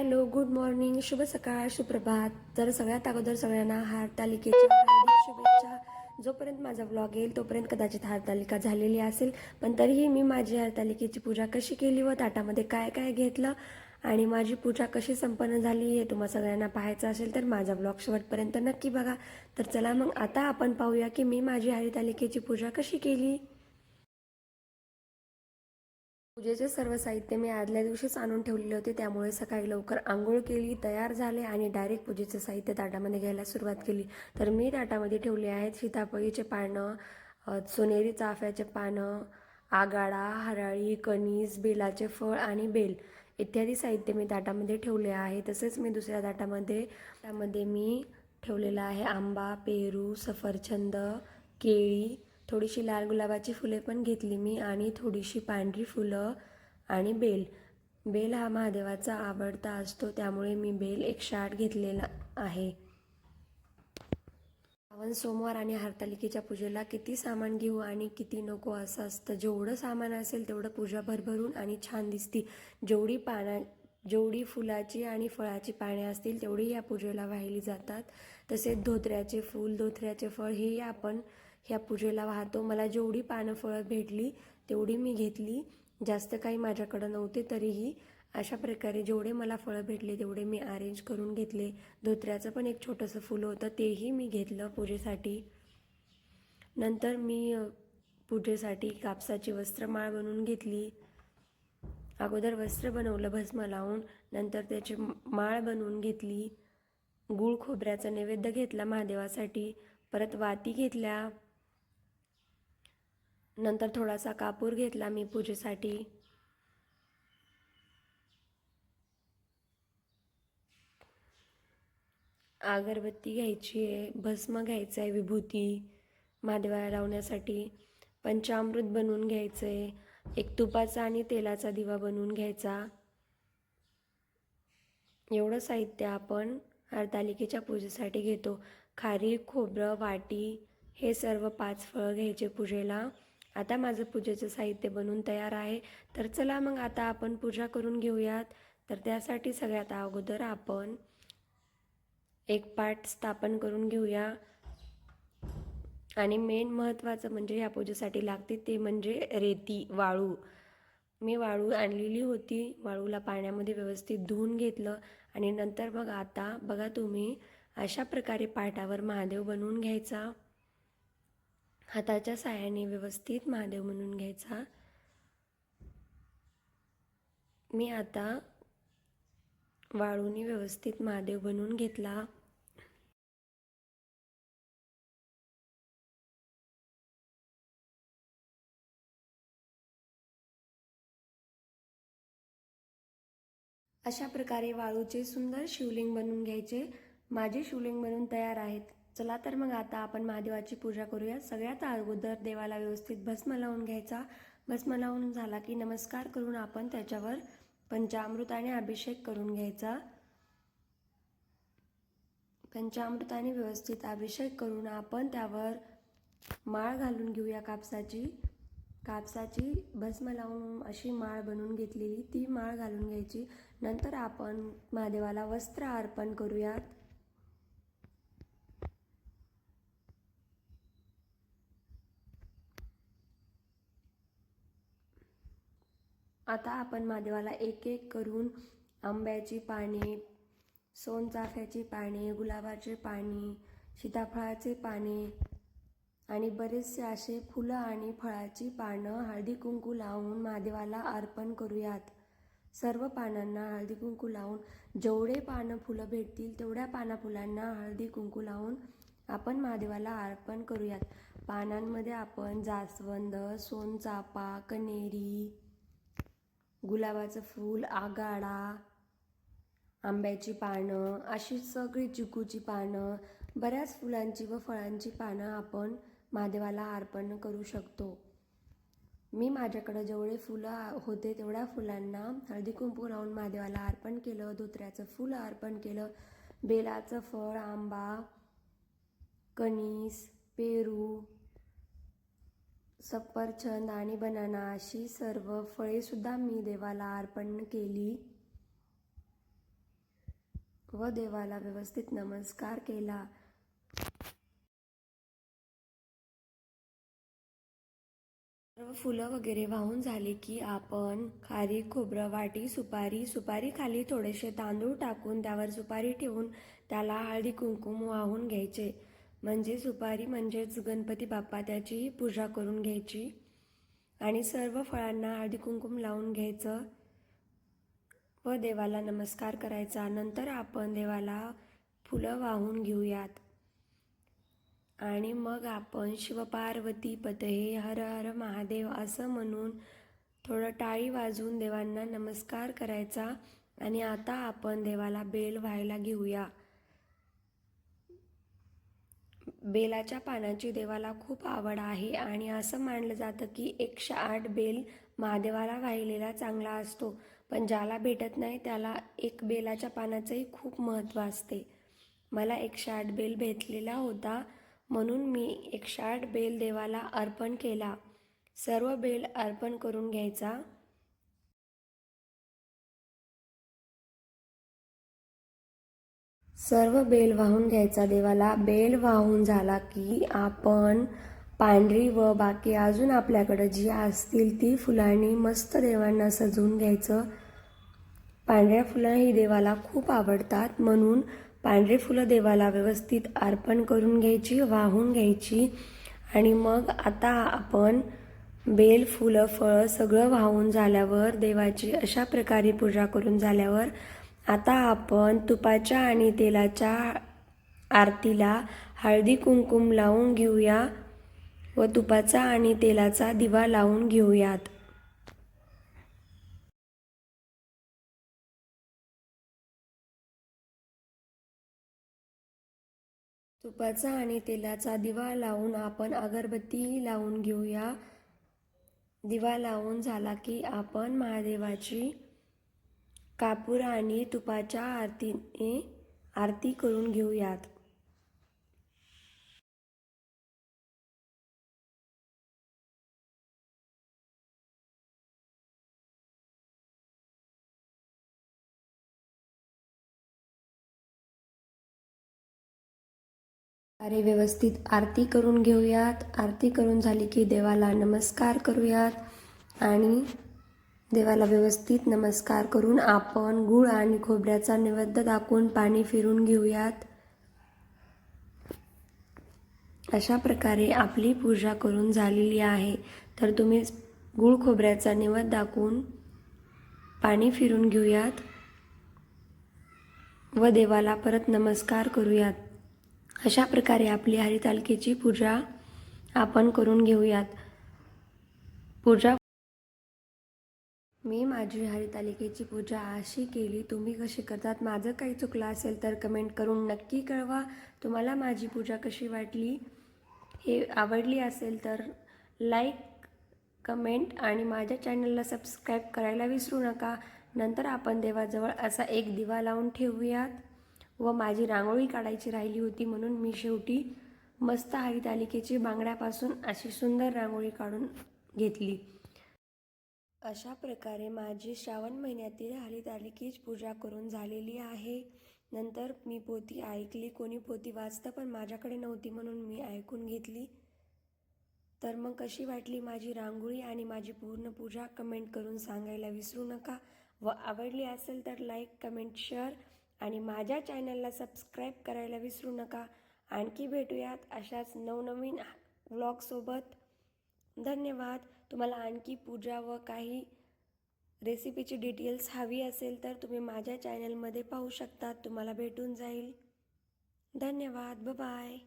Hello good morning शुभ सकाळ सुप्रभात. तर सगळ्यात अगोदर सगळ्यांना हारतालिकेच्या शुभेच्छा. जोपर्यंत माझा व्लॉग येईल तोपर्यंत कदाचित हारतालिका झालेली असेल. पण तरीही मी माझी हारतालिकेची पूजा कशी केली व ताटामध्ये काय काय घेतलं आणि माझी पूजा कशी संपन्न झाली हे तुम्हा सगळ्यांना पाहायचं असेल तर माझा ब्लॉग शेवटपर्यंत नक्की बघा. तर चला मग आता आपण पाहूया की मी माझी हरितालिकेची पूजा कशी केली. पूजेचे सर्व साहित्य मी आदल्या दिवशीच आणून ठेवलेले होते. त्यामुळे सकाळी लवकर आंघोळ केली तयार झाले आणि डायरेक्ट पूजेचं साहित्य ताटामध्ये घ्यायला सुरुवात केली. तर मी ताटामध्ये ठेवले आहेत सीतापळीचे पानं सोनेरी चाफ्याचे पानं आगाडा हराळी कणीस बेलाचे फळ आणि बेल इत्यादी साहित्य मी ताटामध्ये ठेवले आहे. तसेच मी दुसऱ्या ताटामध्ये त्यामध्ये मी ठेवलेला आहे आंबा पेरू सफरचंद केळी थोडीशी लाल गुलाबाची फुले पण घेतली मी आणि थोडीशी पांढरी फुलं आणि बेल. बेल हा महादेवाचा आवडता असतो त्यामुळे मी बेल एकशे आठ घेतलेला आहे. श्रावण सोमवार आणि हरतालिकेच्या पूजेला किती सामान घेऊ आणि किती नको असं असतं. जेवढं सामान असेल तेवढं पूजा भरभरून आणि छान दिसती. जेवढी पाना जेवढी फुलाची आणि फळाची पाने असतील तेवढी या पूजेला वाहिली जातात. तसेच धोत्र्याचे फूल धोत्र्याचे फळ हेही आपण ह्या पूजेला वाहतो. मला जेवढी पानं फळं भेटली तेवढी मी घेतली. जास्त काही माझ्याकडं नव्हते तरीही अशा प्रकारे जेवढे मला फळं भेटले तेवढे मी अरेंज करून घेतले. धोत्र्याचं पण एक छोटंसं फुलं होतं तेही मी घेतलं पूजेसाठी. नंतर मी पूजेसाठी कापसाची वस्त्रमाळ बनवून घेतली. अगोदर वस्त्र बनवलं भस्म लावून नंतर त्याची माळ बनवून घेतली. गूळ खोबऱ्याचा नैवेद्य घेतला महादेवासाठी. परत वाती घेतल्या. नंतर थोडासा कापूर घेतला मी पूजेसाठी. अगरबत्ती घ्यायची आहे भस्म घ्यायचं आहे विभूती महादेवाला लावण्यासाठी. पंचामृत बनवून घ्यायचं आहे एक तुपाचा आणि तेलाचा दिवा बनवून घ्यायचा. एवढं साहित्य आपण हरतालिकेच्या पूजेसाठी घेतो. खारी खोबरं वाटी हे सर्व पाच फळं घ्यायचे पूजेला. आता माझं पूजेचं साहित्य बनवून तयार आहे. तर चला मग आता आपण पूजा करून घेऊयात. तर त्यासाठी सगळ्यात अगोदर आपण एक पाठ स्थापन करून घेऊया. आणि मेन महत्त्वाचं म्हणजे ह्या पूजेसाठी लागते ते म्हणजे रेती वाळू. मी वाळू आणलेली होती. वाळूला पाण्यामध्ये व्यवस्थित धुवून घेतलं. आणि नंतर मग आता बघा तुम्ही अशा प्रकारे पाटावर महादेव बनवून घ्यायचा. हाताच्या साह्याने व्यवस्थित महादेव म्हणून घ्यायचा. मी आता वाळूने व्यवस्थित महादेव बनवून घेतला. अशा प्रकारे वाळूचे सुंदर शिवलिंग बनवून घ्यायचे. माझे शिवलिंग बनवून तयार आहेत. चला तर मग आता आपण महादेवाची पूजा करूया. सगळ्यात अगोदर देवाला व्यवस्थित भस्म लावून घ्यायचा. भस्म लावून झाला की नमस्कार करून आपण त्याच्यावर पंचामृताने अभिषेक करून घ्यायचा. पंचामृताने व्यवस्थित अभिषेक करून आपण त्यावर माळ घालून घेऊया कापसाची. कापसाची भस्म लावून अशी माळ बनवून घेतलेली. ती माळ घालून घ्यायची. नंतर आपण महादेवाला वस्त्र अर्पण करूयात. आता आपण महादेवाला एक एक करून आंब्याची पाने सोनचाफ्याची पाने गुलाबाचे पाने सीताफळाचे पाने आणि बरेचसे असे फुलं आणि फळाची पानं हळदी कुंकू लावून महादेवाला अर्पण करूयात. सर्व पानांना हळदी कुंकू लावून जेवढे पानं फुलं भेटतील तेवढ्या पाना फुलांना हळदी कुंकू लावून आपण महादेवाला अर्पण करूयात. पानांमध्ये आपण जास्वंद सोनचापा कनेरी गुलाबाचं फूल आगाडा आंब्याची पानं अशी सगळी चिकूची पानं बऱ्याच फुलांची व फळांची पानं आपण महादेवाला अर्पण करू शकतो. मी माझ्याकडं जेवढे फुलं होते तेवढ्या फुलांना हळदी कुंकू लावून महादेवाला अर्पण केलं धोत्र्याचं फुलं अर्पण केलं बेलाचं फळ आंबा कणीस पेरू सफरचंद आणि बनाना अशी सर्व फळेसुद्धा मी देवाला अर्पण केली व देवाला व्यवस्थित नमस्कार केला. सर्व फुलं वगैरे वाहून झाली की आपण खारी खोबरं वाटी सुपारी सुपारी खाली थोडेसे तांदूळ टाकून त्यावर सुपारी ठेवून त्याला हळदी कुंकुम वाहून घ्यायचे. म्हणजे सुपारी म्हणजेच गणपती बाप्पा त्याचीही पूजा करून घ्यायची आणि सर्व फळांना हळदी कुंकुम लावून घ्यायचं व देवाला नमस्कार करायचा. नंतर आपण देवाला फुलं वाहून घेऊयात. आणि मग आपण शिवपार्वती पते हर हर महादेव असं म्हणून थोडं टाळी वाजवून देवांना नमस्कार करायचा. आणि आता आपण देवाला बेल व्हायला घेऊया. बेलाच्या पानाची देवाला खूप आवड आहे आणि असं मानलं जातं की एकशे आठ बेल महादेवाला वाहिलेला चांगला असतो पण ज्याला भेटत नाही त्याला एक बेलाच्या पानाचंही खूप महत्त्व असते. मला एकशे आठ बेल भेटलेला होता म्हणून मी एकशे आठ बेल देवाला अर्पण केला. सर्व बेल अर्पण करून घ्यायचा. सर्व बेल वाहून घ्यायचा देवाला. बेल वाहून झाला की आपण पांढरी व बाकी अजून आपल्याकडं जी असतील ती फुलांनी मस्त देवांना सजवून घ्यायचं. पांढऱ्या फुलं ही देवाला खूप आवडतात. म्हणून पांढरी फुलं देवाला व्यवस्थित अर्पण करून घ्यायची वाहून घ्यायची. आणि मग आता आपण बेल फुलं फळं सगळं वाहून झाल्यावर देवाची अशा प्रकारे पूजा करून झाल्यावर आता आपण तुपाच्या आणि तेलाच्या आरतीला हळदी कुंकुम लावून घेऊया व तुपाचा आणि तेलाचा दिवा लावून घेऊयात. तुपाचा आणि तेलाचा दिवा लावून आपण अगरबत्तीही लावून घेऊया. दिवा लावून झाला की आपण महादेवाची कापूर आणि तुपाच्या आरतीने आरती करून घेऊयात. अरे व्यवस्थित आरती करून घेऊयात. आरती करून झाली की देवाला नमस्कार करूयात आणि देवाला व्यवस्थित नमस्कार करून आपण गुळ आणि खोबऱ्याचा नैवेद्य दाखवून पाणी फिरून घेऊयात. अशा प्रकारे आपली पूजा करून झालेली आहे. तर तुम्ही गुळ खोबऱ्याचा नैवेद्य दाखवून पाणी फिरून घेऊयात व देवाला परत नमस्कार करूयात. अशा प्रकारे आपली हरितालकेची पूजा आपण करून घेऊयात. पूजा मी माझी हरितालिकेची पूजा अशी केली. तुम्ही कशी करतात? माझं काही चुकलं असेल तर कमेंट करून नक्की कळवा. तुम्हाला माझी पूजा कशी वाटली? हे आवडली असेल तर लाईक कमेंट आणि माझ्या चॅनलला सबस्क्राईब करायला विसरू नका. नंतर आपण देवाजवळ असा एक दिवा लावून ठेवूयात. व माझी रांगोळी काढायची राहिली होती म्हणून मी शेवटी मस्त हरितालिकेची बांगड्यापासून अशी सुंदर रांगोळी काढून घेतली. अशा प्रकारे माझी श्रावण महिन्यातील हरितालिकेची पूजा करून झालेली आहे. नंतर मी पोथी ऐकली. कोणी पोथी वाचतं पण माझ्याकडे नव्हती म्हणून मी ऐकून घेतली. तर मग कशी वाटली माझी रांगोळी आणि माझी पूर्ण पूजा? कमेंट करून सांगायला विसरू नका. व आवडली असेल तर लाईक कमेंट शेअर आणि माझ्या चॅनलला सबस्क्राईब करायला विसरू नका. आणखी भेटूयात अशाच नवनवीन व्लॉगसोबत धन्यवाद. तुम्हाला आणखी पूजा व काही रेसिपीची डिटेल्स हवी असेल तर तुम्ही माझ्या चॅनलमध्ये पाहू शकता. तुम्हाला भेटून जाईल. धन्यवाद. बाय